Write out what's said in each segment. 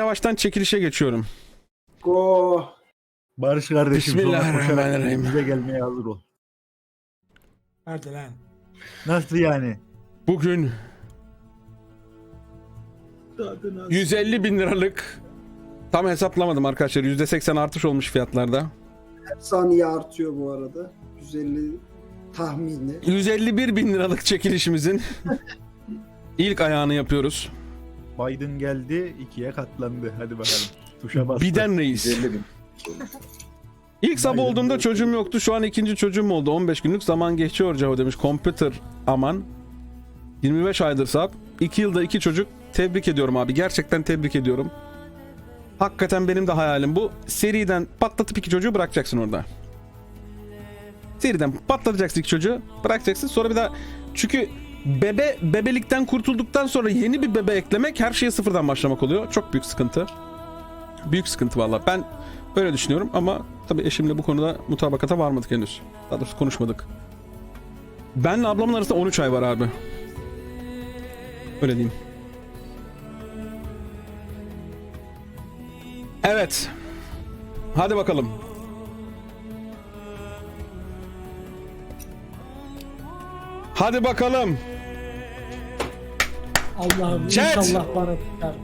Yavaştan çekilişe geçiyorum. Go. Barış kardeşim Bismillahirrahmanirrahim. bize gelmeye hazır ol. Hadi lan. Nasıl yani? Bugün Tadı nasıl? 150 bin liralık tam hesaplamadım arkadaşlar. %80 artış olmuş fiyatlarda. Her saniye artıyor bu arada. 150 tahmini. 151 bin liralık çekilişimizin ilk ayağını yapıyoruz. Biden geldi ikiye katlandı. Hadi bakalım. Tuşa bastı. Biden reis. 150 bin. İlk sabah Aynen. olduğumda çocuğum yoktu. Şu an ikinci çocuğum oldu. 15 günlük zaman geçiyor Cavo demiş. Computer aman. 25 aydır sap. 2 yılda 2 çocuk. Tebrik ediyorum abi. Gerçekten tebrik ediyorum. Hakikaten benim de hayalim bu. Seriden patlatıp iki çocuğu bırakacaksın orada. Seriden patlatacaksın iki çocuğu. Bırakacaksın. Sonra bir daha... Çünkü bebe bebelikten kurtulduktan sonra yeni bir bebe eklemek her şeye sıfırdan başlamak oluyor. Çok büyük sıkıntı. Büyük sıkıntı valla. Ben Öyle düşünüyorum ama tabii eşimle bu konuda mutabakata varmadık henüz. Daha doğrusu konuşmadık. Benle ablamın arasında 13 ay var abi. Öyle diyeyim. Evet. Hadi bakalım. Hadi bakalım. Allah'ım Chat. inşallah bana tutar.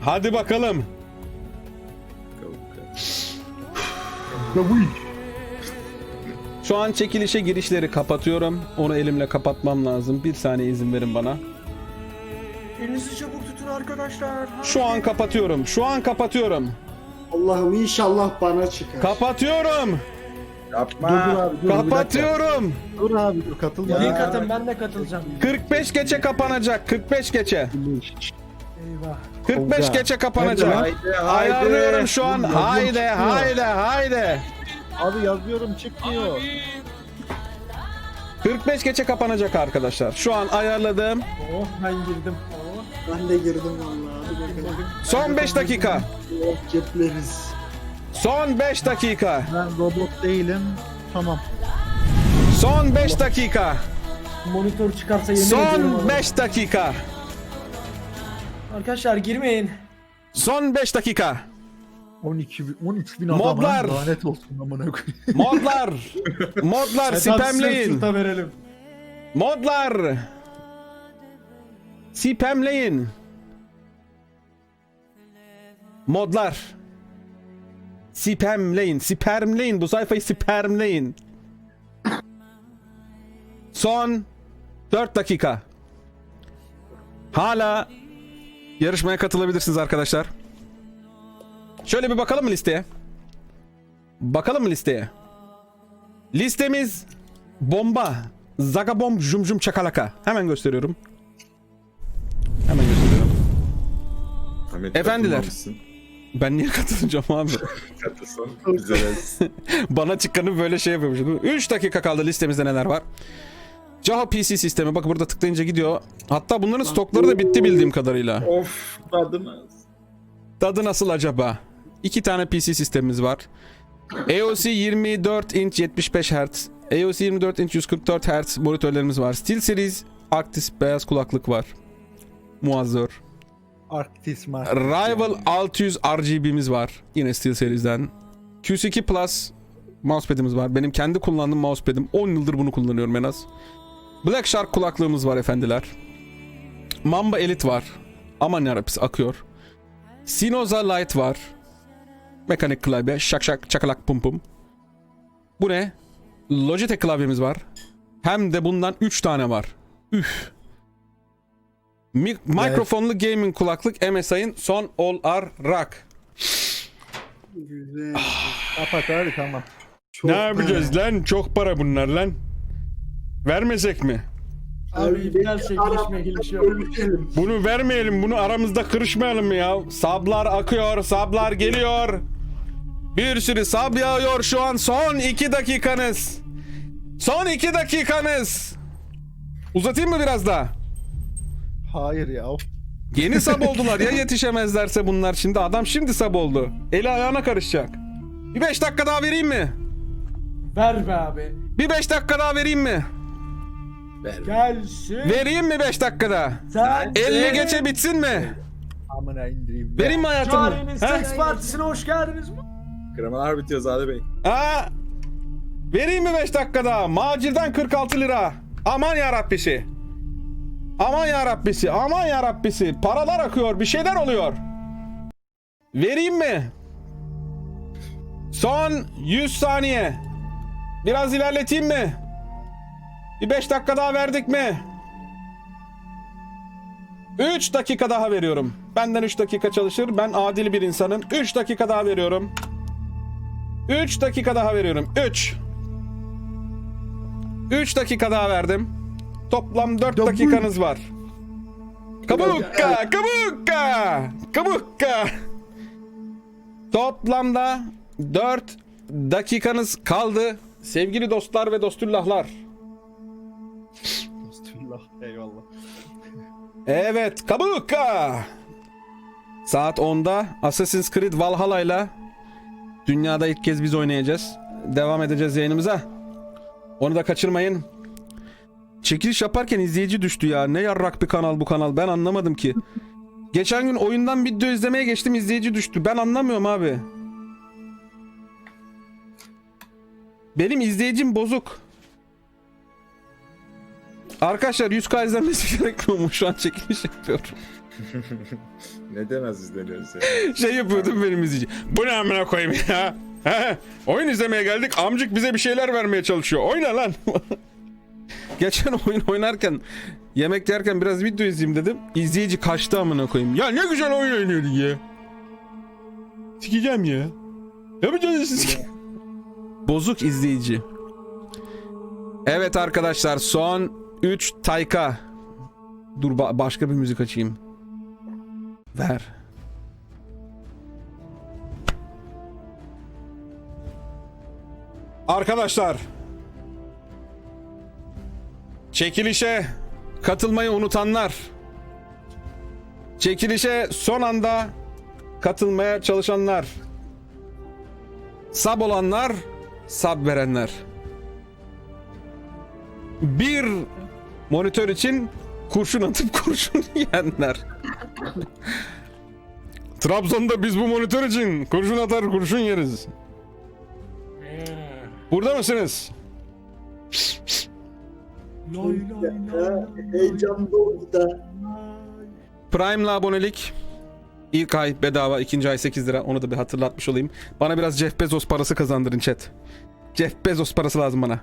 Hadi bakalım. Şu an çekilişe girişleri kapatıyorum. Onu elimle kapatmam lazım. Bir saniye izin verin bana. Elinizi çabuk tutun arkadaşlar. Şu an kapatıyorum. Şu an kapatıyorum. Allah'ım inşallah bana çıkar. Kapatıyorum. Yapma. Dur dur abi dur. Kapatıyorum. Dur abi dur katılma. Link atın ben de katılacağım. 45 geçe kapanacak. 45 geçe. Eyvah. 45 Tolga. geçe kapanacak. Haydi haydi. Ayarlıyorum şu an. Dur, yazıyorum, Haydi çıkmıyor. haydi haydi. Abi yazıyorum çıkmıyor. 45 geçe kapanacak arkadaşlar. Şu an ayarladım. Oh ben girdim. Oh. Ben de girdim vallahi. Son 5 dakika. Oh, cepleriz. Son 5 dakika. Ben robot değilim. Tamam. Son 5 dakika. Monitör çıkarsa yemin ediyorum. Son ona. 5 dakika. Arkadaşlar girmeyin. Son 5 dakika. 12 bin, 13 bin adam Modlar. lan, lanet olsun amına koyayım. Modlar. Modlar spamleyin. Sırta verelim. Modlar. Spamleyin. Modlar. Spamleyin. Spamleyin. Bu sayfayı spamleyin. Son 4 dakika. Hala yarışmaya katılabilirsiniz arkadaşlar. Şöyle bir bakalım mı listeye? Bakalım mı listeye? Listemiz bomba. Zagabomb jum jum çakalaka. Hemen gösteriyorum. Hemen gösteriyorum. Ahmet, Efendiler. katılmamışsın. Ben niye katılacağım abi? Katılsan güzel olsun. Bana çıkanı böyle şey yapıyormuş. 3 dakika kaldı listemizde neler var. Java PC sistemi. Bak burada tıklayınca gidiyor. Hatta bunların stokları da bitti bildiğim kadarıyla. of tadını. Tadı nasıl acaba? İki tane PC sistemimiz var. EOS 24 inç 75 Hz. EOS 24 inç 144 Hz monitörlerimiz var. SteelSeries Arctis beyaz kulaklık var. Muazzor. Arctis Mark. Rival 600 RGB'miz var. Yine SteelSeries'den. Q2 Plus mousepad'imiz var. Benim kendi kullandığım mousepad'im. 10 yıldır bunu kullanıyorum en az. Black Shark kulaklığımız var efendiler. Mamba Elite var. Aman yarabis akıyor. Sinoza Lite var. Mekanik klavye. Şak şak çakalak pum pum. Bu ne? Logitech klavyemiz var. Hem de bundan 3 tane var. Üf. Mi- mikrofonlu gaming kulaklık MSI'ın son All R Rock. Güzel. Kapat hadi tamam. Çok ne yapacağız lan? Çok para bunlar lan. Vermesek mi? Abi yok. Ölçelim. Bunu vermeyelim. Bunu aramızda kırışmayalım mı ya? Sablar akıyor. Sablar geliyor. Bir sürü sab yağıyor şu an. Son iki dakikanız. Son iki dakikanız. Uzatayım mı biraz daha? Hayır ya. Yeni sab oldular ya yetişemezlerse bunlar şimdi. Adam şimdi sab oldu. Eli ayağına karışacak. Bir beş dakika daha vereyim mi? Ver be abi. Bir beş dakika daha vereyim mi? Ver. Gelsin. Vereyim mi 5 dakikada? Sen 50 geçe bitsin mi? Amına indireyim. Vereyim mi hayatımı? Cari'nin Ha? seks partisine hoş geldiniz. Kremalar bitiyor Zade Bey. Ha? Vereyim mi 5 dakikada? Macirden 46 lira. Aman yarabbisi. Aman yarabbisi. Aman yarabbisi. Paralar akıyor. Bir şeyler oluyor. Vereyim mi? Son 100 saniye. Biraz ilerleteyim mi? Bir 5 dakika daha verdik mi? 3 dakika daha veriyorum. Benden 3 dakika çalışır. Ben adil bir insanım. 3 dakika daha veriyorum. 3 dakika daha veriyorum. 3. 3 dakika daha verdim. Toplam 4 dakikanız var. Kabukka, kabukka, kabukka. Toplamda 4 dakikanız kaldı. Sevgili dostlar ve dostullahlar. Bismillah. Eyvallah. Evet, kabukka. Saat 10'da Assassin's Creed Valhalla ile dünyada ilk kez biz oynayacağız. Devam edeceğiz yayınımıza. Onu da kaçırmayın. Çekiliş yaparken izleyici düştü ya. Ne yarrak bir kanal bu kanal. Ben anlamadım ki. Geçen gün oyundan video izlemeye geçtim izleyici düştü. Ben anlamıyorum abi. Benim izleyicim bozuk. Arkadaşlar 100k izlenmesi gerekmiyor mu? Şu an çekiliş yapıyorum. Neden az izleniyoruz ya? Şey yapıyordum benim izleyici. Bu ne amına koyayım ya? He? Oyun izlemeye geldik. Amcık bize bir şeyler vermeye çalışıyor. Oyna lan. Geçen oyun oynarken yemek yerken biraz video izleyeyim dedim. İzleyici kaçtı amına koyayım. Ya ne güzel oyun oynuyordun ya. Sikeceğim ya. Yapacağız siz. Bozuk izleyici. Evet arkadaşlar son 3 Tayka. Dur ba- başka bir müzik açayım. Ver. Arkadaşlar. Çekilişe katılmayı unutanlar. Çekilişe son anda katılmaya çalışanlar. Sab olanlar, sab verenler. Bir monitör için kurşun atıp kurşun yiyenler. Trabzon'da biz bu monitör için kurşun atar kurşun yeriz. Burada mısınız? Lay lay lay. Ha, heyecan doldu da. Prime'la abonelik. İlk ay bedava, ikinci ay 8 lira. Onu da bir hatırlatmış olayım. Bana biraz Jeff Bezos parası kazandırın chat. Jeff Bezos parası lazım bana.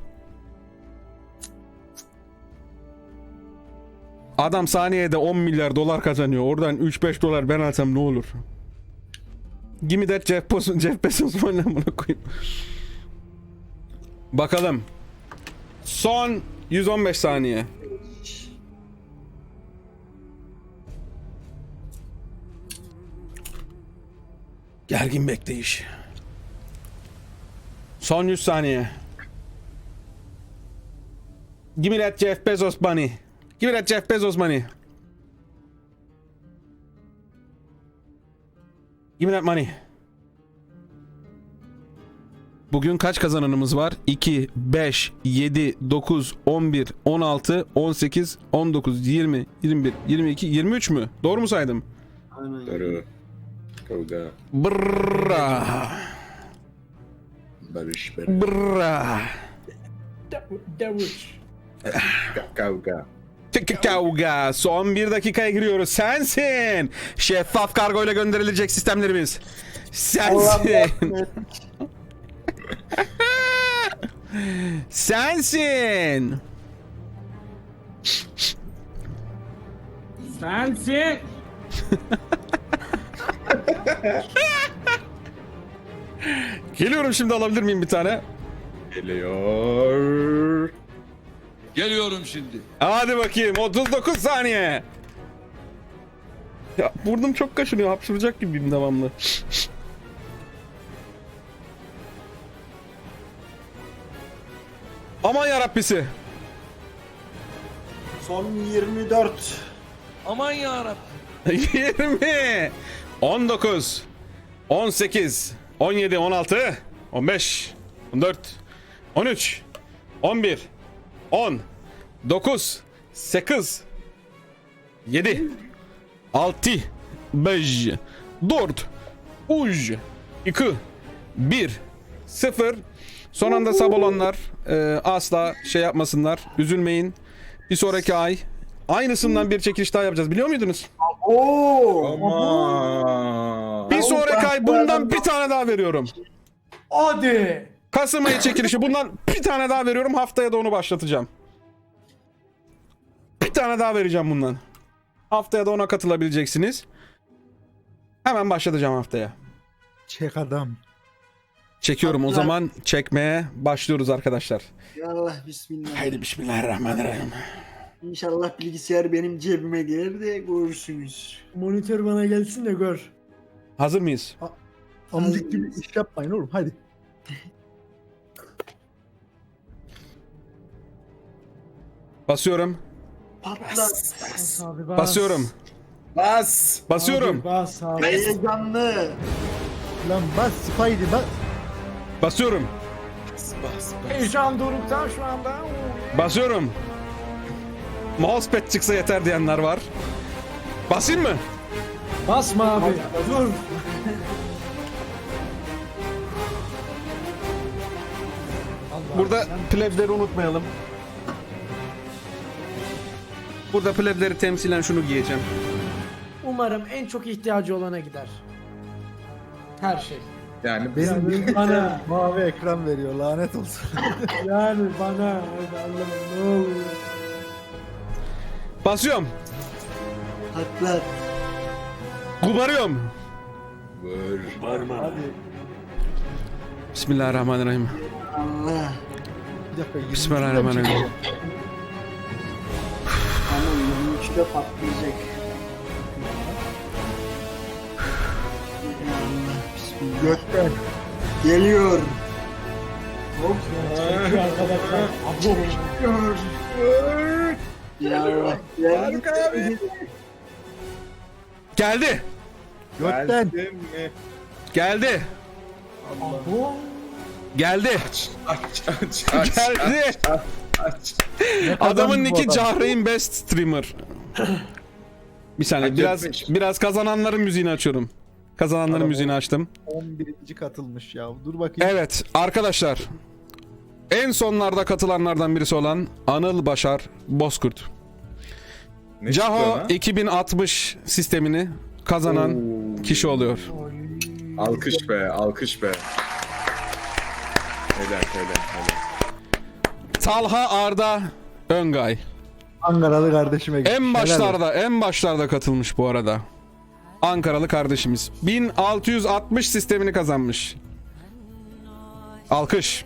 Adam saniyede 10 milyar dolar kazanıyor. Oradan 3-5 dolar ben alsam ne olur? Give me that Jeff Bezos, Jeff Bezos amına koyayım. Bakalım. Son 115 saniye. Gergin bekleyiş. Son 100 saniye. Give me that Jeff Bezos money. Give me that Jeff Bezos money. Give me that money. Bugün kaç kazananımız var? 2, 5, 7, 9, 11, 16, 18, 19, 20, 21, 22, 23 mü? Doğru mu saydım? Aynen. Doğru. Kavga. Brrra. Barış. Barış. Brrra. Davuç. Ka- Kavga. Kavga. Son bir dakikaya giriyoruz. Sensin. Şeffaf kargo ile gönderilecek sistemlerimiz. Sensin. Sensin. Sensin. Geliyorum şimdi alabilir miyim bir tane? Geliyor. Geliyorum şimdi. Hadi bakayım 39 saniye. Ya burnum çok kaşınıyor hapşıracak gibiyim devamlı. Aman yarabbisi. Son 24. Aman yarabbim. 20 19 18 17 16 15 14 13 11 10 9 8 7 6 5 4 3 2 1 0 Son anda sab olanlar e, asla şey yapmasınlar. Üzülmeyin. Bir sonraki ay aynısından bir çekiliş daha yapacağız. Biliyor muydunuz? Oo. Bir sonraki ay bundan bir tane daha veriyorum. Hadi. Kasım ayı çekilişi bundan bir tane daha veriyorum. Haftaya da onu başlatacağım. Bir tane daha vereceğim bundan. Haftaya da ona katılabileceksiniz. Hemen başlatacağım haftaya. Çek adam. Çekiyorum o zaman çekmeye başlıyoruz arkadaşlar. Yallah bismillah. Haydi bismillahirrahmanirrahim. İnşallah bilgisayar benim cebime gelir de görürsünüz. Monitör bana gelsin de gör. Hazır mıyız? Amcık gibi iş yapmayın oğlum hadi. Basıyorum. Patlat. Bas abi bas. Basıyorum. Bas. Basıyorum. Abi, bas abi. Heyecanlı. Lan bas Spidey bas. Basıyorum. Bas bas. Heyecan dorukta şu anda. Basıyorum. Mousepad çıksa yeter diyenler var. Basayım mı? Basma abi. Dur. Burada plebleri unutmayalım. Burada plebleri temsilen şunu giyeceğim. Umarım en çok ihtiyacı olana gider. Her şey. Yani Benim Yani bilgisayar bana. mavi ekran veriyor lanet olsun. Yani bana. Allah'ım ne oluyor? Basıyorum. Patlat. Kubarıyorum. vur. hadi. Bismillahirrahmanirrahim. Allah. Bir dakika. 23'ten Bismillahirrahmanirrahim. Ama 23'te patlayacak. Gökten. Geliyor. Hop. Arkadaşlar. Abo. Ya Allah. Geldi. abi. Geldi. Gökten. Geldi. Abo. Geldi. Aç aç aç. Geldi. Aç. Ne kadar Adamın niki adam? Cahreyn Best Streamer. Bir saniye biraz biraz kazananların müziğini açıyorum. Kazananların Adam müziğini açtım. 11. katılmış ya. Dur bakayım. Evet arkadaşlar. En sonlarda katılanlardan birisi olan Anıl Başar Bozkurt. Ne çıktı Caho ona? 2060 sistemini kazanan Oo. kişi oluyor. Alkış be, alkış be. Helal, helal, helal. Talha Arda Öngay. Ankaralı kardeşime gitmiş. En Helal olsun. başlarda en başlarda katılmış bu arada. Ankaralı kardeşimiz. 1660 sistemini kazanmış. Alkış.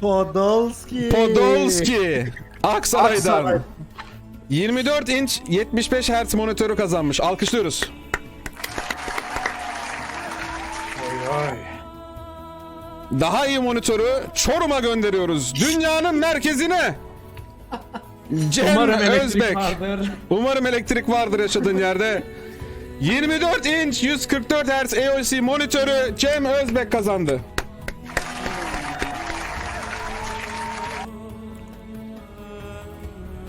Podolski. Podolski. Aksaray'dan. Aksaray. 24 inç 75 Hz monitörü kazanmış. Alkışlıyoruz. Daha iyi monitörü Çorum'a gönderiyoruz. Dünyanın merkezine. Cem Umarım elektrik Özbek. vardır. Umarım elektrik vardır yaşadığın yerde. 24 inç 144 Hz EOC monitörü Cem Özbek kazandı.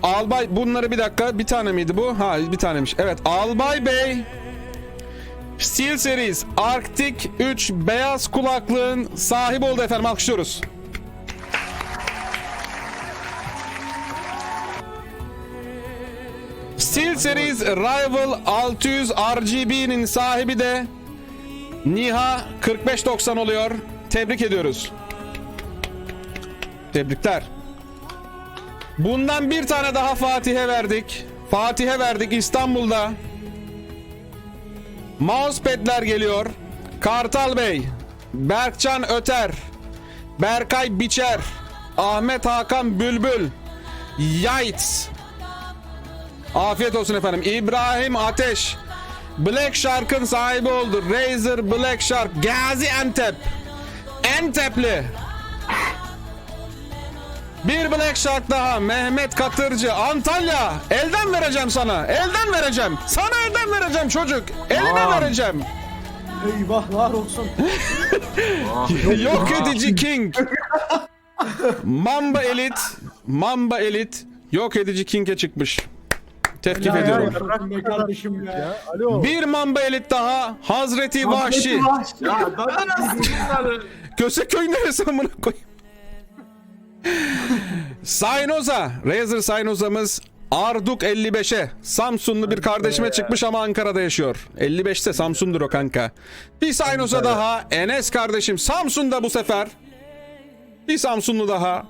Albay bunları bir dakika bir tane miydi bu? Ha bir tanemiş. Evet Albay Bey Steel Series Arctic 3 beyaz kulaklığın sahibi oldu efendim alkışlıyoruz. Steel Series Rival 600 RGB'nin sahibi de Niha 4590 oluyor. Tebrik ediyoruz. Tebrikler. Bundan bir tane daha Fatih'e verdik. Fatih'e verdik İstanbul'da. Mousepad'ler geliyor. Kartal Bey, Berkcan Öter, Berkay Biçer, Ahmet Hakan Bülbül, Yates, Afiyet olsun efendim. İbrahim Ateş. Black Shark'ın sahibi oldu. Razer Black Shark. Gazi Antep. Antepli. Bir Black Shark daha. Mehmet Katırcı. Antalya. Elden vereceğim sana. Elden vereceğim. Sana elden vereceğim çocuk. Eline Tamam. vereceğim. Eyvahlar olsun. Yok edici King. Mamba Elite. Mamba Elite. Yok edici King'e çıkmış. Ya, ediyorum. ya, be kardeşim ya. Ya, alo. Bir Mamba Elite daha. Hazreti Vahşi. Ya Köseköy neresi amına koyayım? Saynoza. Razer Saynoza'mız Arduk 55'e. Samsunlu bir kardeşime çıkmış ama Ankara'da yaşıyor. 55'te Samsun'dur o kanka. Bir Saynoza daha. Enes kardeşim Samsun'da bu sefer. Bir Samsunlu daha.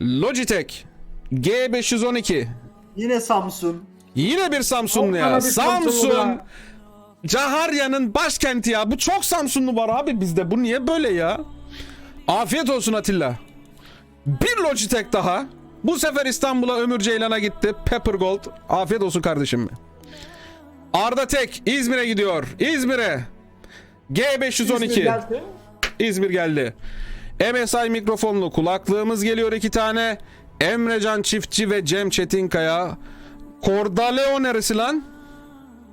Logitech G512. Yine Samsun. Yine bir Samsunlu ya. bir Samsun. ya. Caharya'nın başkenti ya. Bu çok Samsunlu var abi bizde. Bu niye böyle ya? Afiyet olsun Atilla. Bir Logitech daha. Bu sefer İstanbul'a Ömür Ceylan'a gitti. Pepper Gold. Afiyet olsun kardeşim. Arda Tek İzmir'e gidiyor. İzmir'e. G512. İzmir geldi. İzmir geldi. MSI mikrofonlu kulaklığımız geliyor iki tane. Emrecan Çiftçi ve Cem Çetinkaya. Cordaleo neresi lan?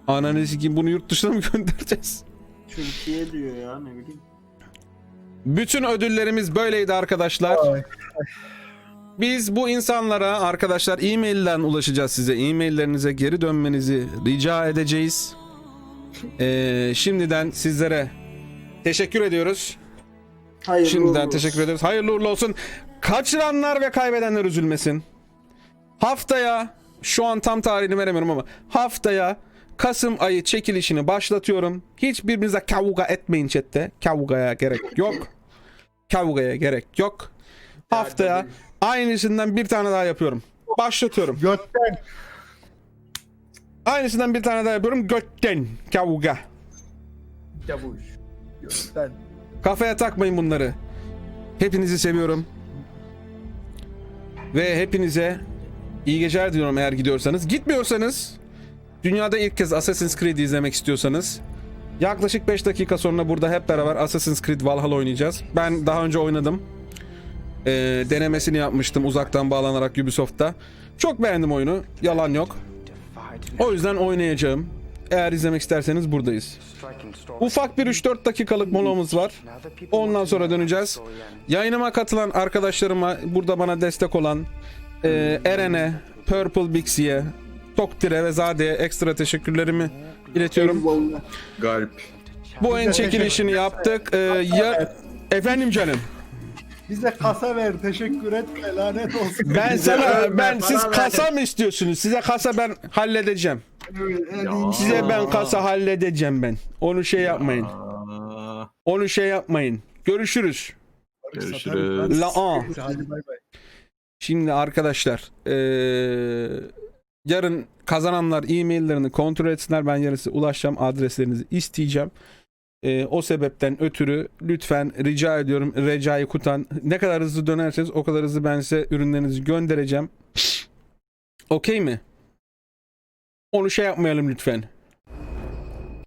Ananı sikeyim bunu yurt dışına mı göndereceğiz? Türkiye diyor ya ne bileyim. Bütün ödüllerimiz böyleydi arkadaşlar. Ay. Biz bu insanlara arkadaşlar e-mailden ulaşacağız size. E-maillerinize geri dönmenizi rica edeceğiz. Ee, şimdiden sizlere teşekkür ediyoruz. Hayırlı Şimdiden uğurlu teşekkür olsun. ederiz. Hayırlı uğurlu olsun. Kaçıranlar ve kaybedenler üzülmesin. Haftaya şu an tam tarihini veremiyorum ama haftaya Kasım ayı çekilişini başlatıyorum. Hiçbirbirinize kavga etmeyin chatte. Kavgaya gerek yok. Kavgaya gerek yok. Haftaya aynısından bir tane daha yapıyorum. Başlatıyorum. Götten. Aynısından bir tane daha yapıyorum. Götten kavga. Yavuş. Götten. Kafaya takmayın bunları. Hepinizi seviyorum. Ve hepinize iyi geceler diliyorum eğer gidiyorsanız. Gitmiyorsanız dünyada ilk kez Assassin's Creed izlemek istiyorsanız yaklaşık 5 dakika sonra burada hep beraber Assassin's Creed Valhalla oynayacağız. Ben daha önce oynadım. Ee, denemesini yapmıştım uzaktan bağlanarak Ubisoft'ta. Çok beğendim oyunu. Yalan yok. O yüzden oynayacağım. Eğer izlemek isterseniz buradayız. Ufak bir 3-4 dakikalık molamız var. Ondan sonra döneceğiz. Yayınıma katılan arkadaşlarıma, burada bana destek olan e, Eren'e, Purple Bixi'ye, Toktire ve Zade'ye ekstra teşekkürlerimi iletiyorum. Galip. Bu en çekilişini yaptık. E, ya, efendim canım. Bize kasa ver. Teşekkür etme. Lanet olsun. Ben Bize sana, ben siz ver. kasa mı istiyorsunuz? Size kasa ben halledeceğim. Hadi Size ben kasa halledeceğim ben. Onu şey yapmayın. Aa, Onu şey yapmayın. Görüşürüz. Görüşürüz. La. Hadi bay bay. Şimdi arkadaşlar eee, yarın kazananlar e-maillerini kontrol etsinler. Ben yarısı ulaşacağım. Adreslerinizi isteyeceğim. Eee, o sebepten ötürü lütfen rica ediyorum Recai Kutan ne kadar hızlı dönerseniz o kadar hızlı ben size ürünlerinizi göndereceğim. Okey mi? Onu şey yapmayalım lütfen.